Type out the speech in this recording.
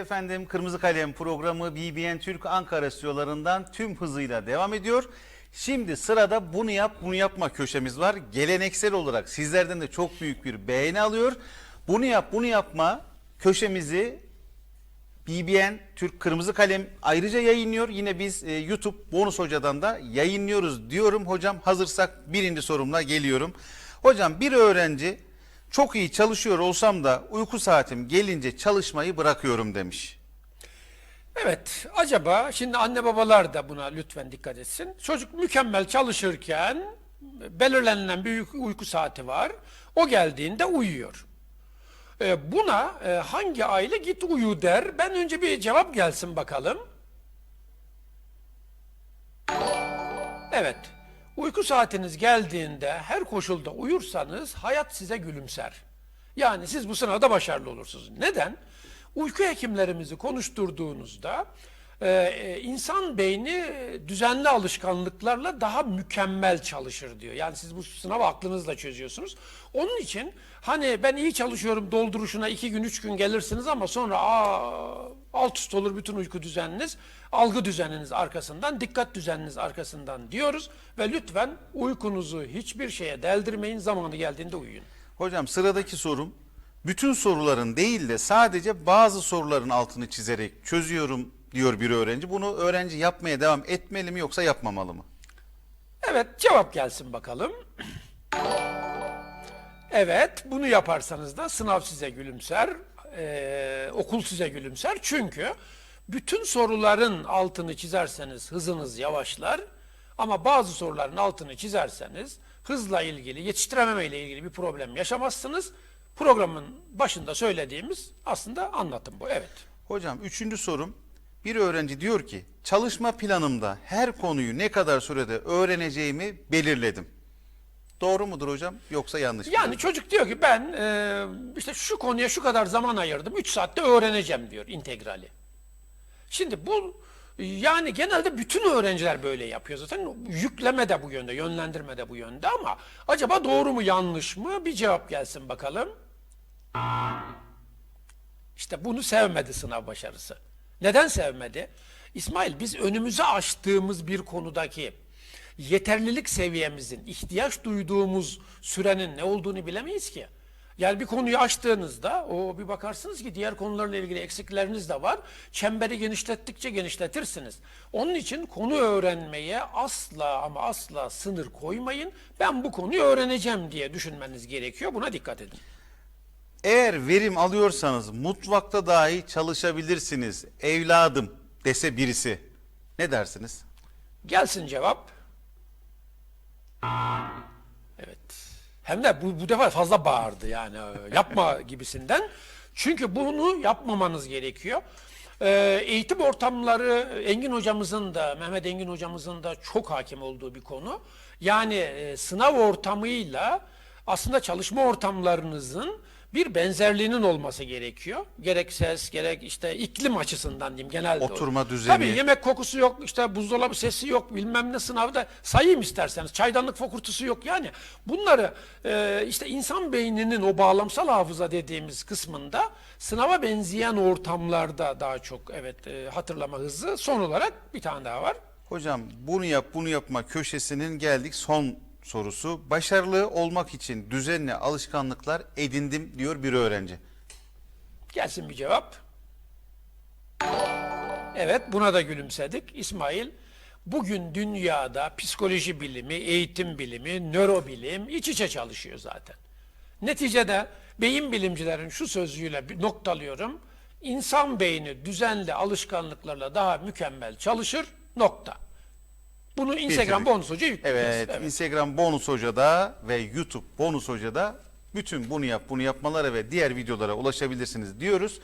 efendim Kırmızı Kalem programı BBN Türk Ankara stüdyolarından tüm hızıyla devam ediyor. Şimdi sırada bunu yap bunu yapma köşemiz var. Geleneksel olarak sizlerden de çok büyük bir beğeni alıyor. Bunu yap bunu yapma köşemizi BBN Türk Kırmızı Kalem ayrıca yayınlıyor. Yine biz e, YouTube Bonus Hoca'dan da yayınlıyoruz diyorum. Hocam hazırsak birinci sorumla geliyorum. Hocam bir öğrenci çok iyi çalışıyor olsam da uyku saatim gelince çalışmayı bırakıyorum demiş. Evet, acaba şimdi anne babalar da buna lütfen dikkat etsin. Çocuk mükemmel çalışırken belirlenilen bir uyku saati var. O geldiğinde uyuyor. Ee, buna e, hangi aile git uyu der? Ben önce bir cevap gelsin bakalım. Evet. Uyku saatiniz geldiğinde her koşulda uyursanız hayat size gülümser. Yani siz bu sınavda başarılı olursunuz. Neden? Uyku hekimlerimizi konuşturduğunuzda e, e, insan beyni düzenli alışkanlıklarla daha mükemmel çalışır diyor. Yani siz bu sınavı aklınızla çözüyorsunuz. Onun için hani ben iyi çalışıyorum dolduruşuna iki gün üç gün gelirsiniz ama sonra aa, alt üst olur bütün uyku düzeniniz, algı düzeniniz arkasından, dikkat düzeniniz arkasından diyoruz. Ve lütfen uykunuzu hiçbir şeye deldirmeyin zamanı geldiğinde uyuyun. Hocam sıradaki sorum bütün soruların değil de sadece bazı soruların altını çizerek çözüyorum diyor bir öğrenci. Bunu öğrenci yapmaya devam etmeli mi yoksa yapmamalı mı? Evet cevap gelsin bakalım. Evet bunu yaparsanız da sınav size gülümser, eee, okul size gülümser. Çünkü bütün soruların altını çizerseniz hızınız yavaşlar. Ama bazı soruların altını çizerseniz hızla ilgili, yetiştirememe ile ilgili bir problem yaşamazsınız. Programın başında söylediğimiz aslında anlatım bu. Evet. Hocam üçüncü sorum bir öğrenci diyor ki çalışma planımda her konuyu ne kadar sürede öğreneceğimi belirledim. Doğru mudur hocam yoksa yanlış mı? Yani çocuk diyor ki ben e, işte şu konuya şu kadar zaman ayırdım. 3 saatte öğreneceğim diyor integrali. Şimdi bu yani genelde bütün öğrenciler böyle yapıyor zaten. Yükleme de bu yönde, yönlendirme de bu yönde ama acaba doğru mu yanlış mı? Bir cevap gelsin bakalım. İşte bunu sevmedi sınav başarısı. Neden sevmedi? İsmail biz önümüze açtığımız bir konudaki yeterlilik seviyemizin, ihtiyaç duyduğumuz sürenin ne olduğunu bilemeyiz ki. Yani bir konuyu açtığınızda o bir bakarsınız ki diğer konularla ilgili eksikleriniz de var. Çemberi genişlettikçe genişletirsiniz. Onun için konu öğrenmeye asla ama asla sınır koymayın. Ben bu konuyu öğreneceğim diye düşünmeniz gerekiyor. Buna dikkat edin. Eğer verim alıyorsanız mutfakta dahi çalışabilirsiniz evladım dese birisi. Ne dersiniz? Gelsin cevap. Evet. Hem de bu, bu defa fazla bağırdı yani e, yapma gibisinden. Çünkü bunu yapmamanız gerekiyor. Ee, eğitim ortamları Engin hocamızın da Mehmet Engin hocamızın da çok hakim olduğu bir konu. Yani e, sınav ortamıyla aslında çalışma ortamlarınızın bir benzerliğinin olması gerekiyor. Gerek ses, gerek işte iklim açısından diyeyim genelde. Oturma düzeni. Tabii yemek kokusu yok, işte buzdolabı sesi yok, bilmem ne sınavda sayayım isterseniz. Çaydanlık fokurtusu yok yani. Bunları e, işte insan beyninin o bağlamsal hafıza dediğimiz kısmında sınava benzeyen ortamlarda daha çok evet e, hatırlama hızı. Son olarak bir tane daha var. Hocam bunu yap bunu yapma köşesinin geldik son sorusu. Başarılı olmak için düzenli alışkanlıklar edindim diyor bir öğrenci. Gelsin bir cevap. Evet buna da gülümsedik. İsmail bugün dünyada psikoloji bilimi, eğitim bilimi, nörobilim iç içe çalışıyor zaten. Neticede beyin bilimcilerin şu sözüyle noktalıyorum. İnsan beyni düzenli alışkanlıklarla daha mükemmel çalışır. Nokta. Bunu Instagram Bitirdik. bonus hoca yükleyeceğiz. Evet, Instagram Bonus Hoca'da ve YouTube Bonus Hoca'da bütün bunu yap bunu yapmalara ve diğer videolara ulaşabilirsiniz diyoruz.